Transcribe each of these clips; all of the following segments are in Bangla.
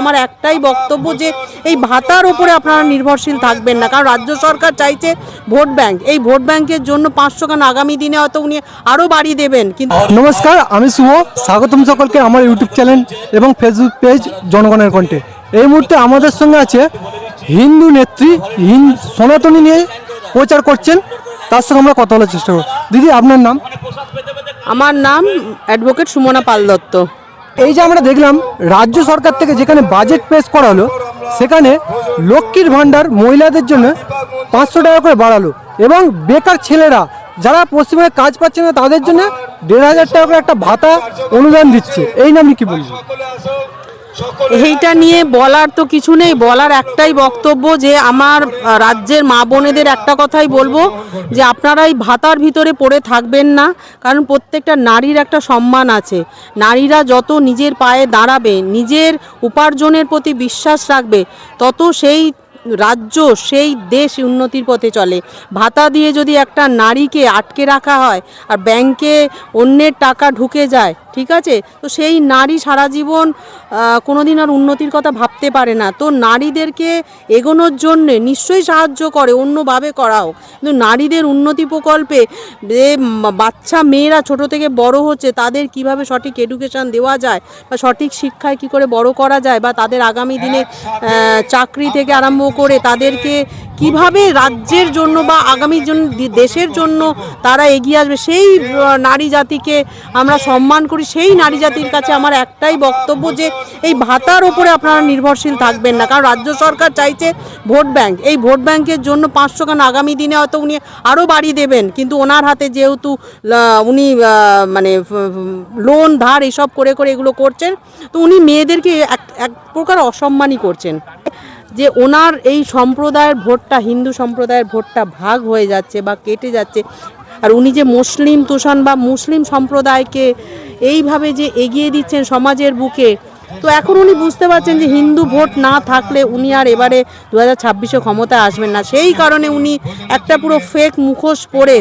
আমার একটাই বক্তব্য যে এই ভাতার উপরে আপনারা নির্ভরশীল থাকবেন না। কারণ রাজ্য সরকার চাইছে ভোট ব্যাংক। এই ভোট ব্যাংকের জন্য পাঁচশো খান আগামী দিনে হয়তো উনি আরও বাড়িয়ে দেবেন। কিন্তু নমস্কার আমি শুভ। স্বাগতম সকলকে আমার ইউটিউব চ্যানেল এবং ফেসবুক পেজ জনগণের কণ্ঠে। এই মুহূর্তে আমাদের সঙ্গে আছে হিন্দু নেত্রী হিন সনাতনী নিয়ে প্রচার করছেন। তার সঙ্গে আমরা কথা বলার চেষ্টা করব। দিদি আপনার নাম? আমার নাম অ্যাডভোকেট সুমনা পাল দত্ত। এই যে আমরা দেখলাম, রাজ্য সরকার থেকে যেখানে বাজেট পেশ করা হলো, সেখানে লক্ষ্মীর ভাণ্ডার মহিলাদের জন্য পাঁচশো টাকা করে বাড়ালো এবং বেকার ছেলেরা যারা পশ্চিমবঙ্গে কাজ পাচ্ছে না, তাদের জন্য দেড় হাজার টাকা করে একটা ভাতা অনুদান দিচ্ছে। এই নামে কি বলব? এইটা নিয়ে বলার তো কিছু নেই। বলার একটাই বক্তব্য যে আমার রাজ্যের মা বোনেদের একটা কথাই বলব যে আপনারা এই ভাতার ভিতরে পড়ে থাকবেন না কারণ প্রত্যেকটা নারীর একটা সম্মান আছে। নারীরা যত নিজের পায়ে দাঁড়াবে নিজের উপার্জনের প্রতি বিশ্বাস রাখবে তত সেই রাজ্য সেই দেশ উন্নতির পথে চলে। ভাতা দিয়ে যদি একটা নারীকে আটকে রাখা হয় আর ব্যাংকে অন্যের টাকা ঢুকে যায় ঠিক আছে? তো সেই নারী সারা জীবন আহ, কোনোদিন আর উন্নতির কথা ভাবতে পারে না। তো নারীদেরকে এগোনোর জন্যে নিশ্চয়ই সাহায্য করে অন্যভাবে করাও। কিন্তু নারীদের উন্নতি প্রকল্পে যে বাচ্চা মেয়েরা ছোট থেকে বড় হচ্ছে তাদের কীভাবে সঠিক এডুকেশন দেওয়া যায় বা সঠিক শিক্ষায় কি করে বড় করা যায় বা তাদের আগামী দিনে চাকরি থেকে আরম্ভ করে তাদেরকে কীভাবে রাজ্যের জন্য বা আগামী দেশের জন্য তারা এগিয়ে আসবে? সেই নারী জাতিকে আমরা সম্মান করি। সেই নারী জাতির কাছে আমার একটাই বক্তব্য যে এই ভাতার ওপরে আপনারা নির্ভরশীল থাকবেন না। কারণ রাজ্য সরকার চাইছে ভোট ব্যাংক। এই ভোট ব্যাংকের জন্য পাঁচশো খান আগামী দিনে হয়তো উনি আরও বাড়িয়ে দেবেন। কিন্তু ওনার হাতে যেহেতু উনি মানে লোন, ধার এসব করে করে এগুলো করছেন, তো উনি মেয়েদেরকে এক এক প্রকার অসম্মানই করছেন। যে ওনার এই সম্প্রদায়ের ভোটটা, হিন্দু সম্প্রদায়ের ভোটটা ভাগ হয়ে যাচ্ছে বা কেটে যাচ্ছে, আর উনি যে মুসলিম তোষণ বা মুসলিম সম্প্রদায়কে এইভাবে যে এগিয়ে দিচ্ছেন সমাজের বুকে, তো এখন উনি বুঝতে পারছেন যে হিন্দু ভোট না থাকলে উনি আর এবারে দু হাজার ছাব্বিশে ক্ষমতায় আসবেন না। সেই কারণে উনি একটা পুরো ফেক মুখোশ পরে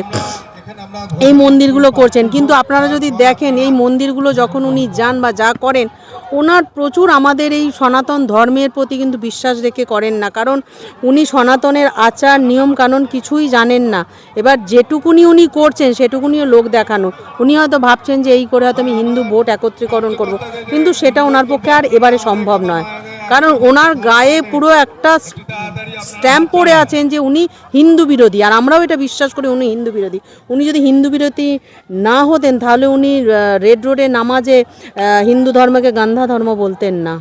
এই মন্দিরগুলো করছেন। কিন্তু আপনারা যদি দেখেন এই মন্দিরগুলো যখন উনি যান বা যা করেন ওনার প্রচুর আমাদের এই সনাতন ধর্মের প্রতি কিন্তু বিশ্বাস রেখে করেন না। কারণ উনি সনাতনের আচার নিয়ম কানুন কিছুই জানেন না। এবার যেটুকুনি উনি করছেন সেটুকুনিও লোক দেখানো। উনি হয়তো ভাবছেন যে এই করে হয়তো আমি হিন্দু ভোট একত্রীকরণ করব। কিন্তু সেটা ওনার পক্ষে আর এবারে সম্ভব নয়। কারণ ওনার গায়ে পুরো একটা স্ট্যাম্প পড়ে আছেন যে উনি হিন্দু বিরোধী, আর আমরাও এটা বিশ্বাস করি উনি হিন্দু বিরোধী। উনি যদি হিন্দু বিরোধী না হতেন, তাহলে উনি রেড রোডে নামাজে হিন্দু ধর্মকে গান্ধা ধর্ম বলতেন না।